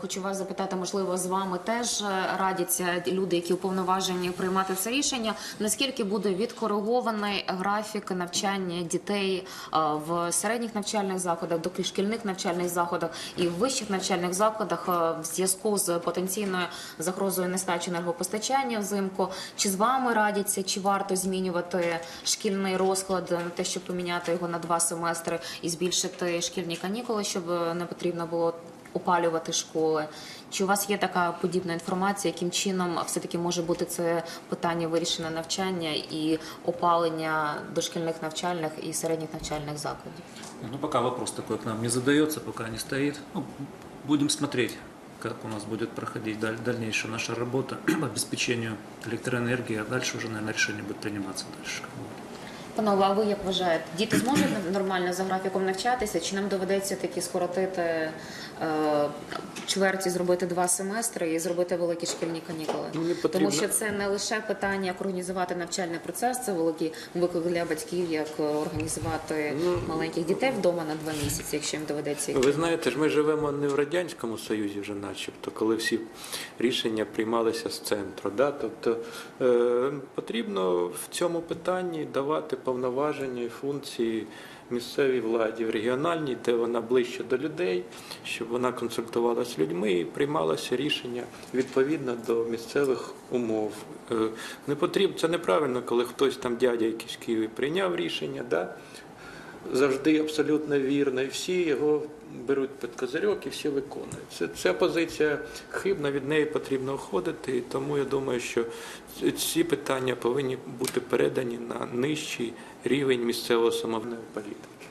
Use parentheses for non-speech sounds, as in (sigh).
Хочу вас запитати, можливо, з вами теж е, радяться люди, які уповноважені приймати це рішення. Наскільки буде відкоригований графік навчання дітей е, в середніх навчальних закладах, дошкільних навчальних закладах і в вищих навчальних закладах е, в зв'язку з потенційною загрозою нестачі енергопостачання взимку? Чи з вами радяться, чи варто змінювати шкільний розклад на те, щоб поміняти його на два семестри і збільшити шкільні канікули, щоб не потрібно було опалювати школи. Чи у вас є така подібна інформація, яким чином все-таки може бути це питання вирішення навчання і опалення дошкільних навчальних і середніх навчальних закладів? Ну, пока вопрос такой к нам не задается, пока не стоит. Ну, будем смотреть, как у нас будет проходить даль- дальнейшая наша работа (clears throat) по обеспечению электроэнергии, а дальше уже, наверное, решение будет приниматься дальше. Панове, а ви як вважаєте, діти зможуть нормально за графіком навчатися? Чи нам доведеться таки скоротити е, чверті, зробити два семестри і зробити великі шкільні канікули? Ну. Тому що це не лише питання, як організувати навчальний процес, це великий виклик для батьків, як організувати Ну, маленьких дітей вдома на два місяці, якщо їм доведеться йти. Ви знаєте ж, ми живемо не в Радянському Союзі вже начебто, коли всі рішення приймалися з центру. Да? Тобто е, потрібно в цьому питанні давати повноваження і функції місцевій владі, в регіональній, де вона ближче до людей, щоб вона консультувалася з людьми і приймалося рішення відповідно до місцевих умов. Е, не потрібно, це неправильно, коли хтось там дядя якийсь в Києві прийняв рішення. Да? Завжди абсолютно вірно, і всі його беруть під козирьок і всі виконують. Це, ця позиція хибна, від неї потрібно уходити, і тому я думаю, що ці питання повинні бути передані на нижчий рівень місцевого самовної політики.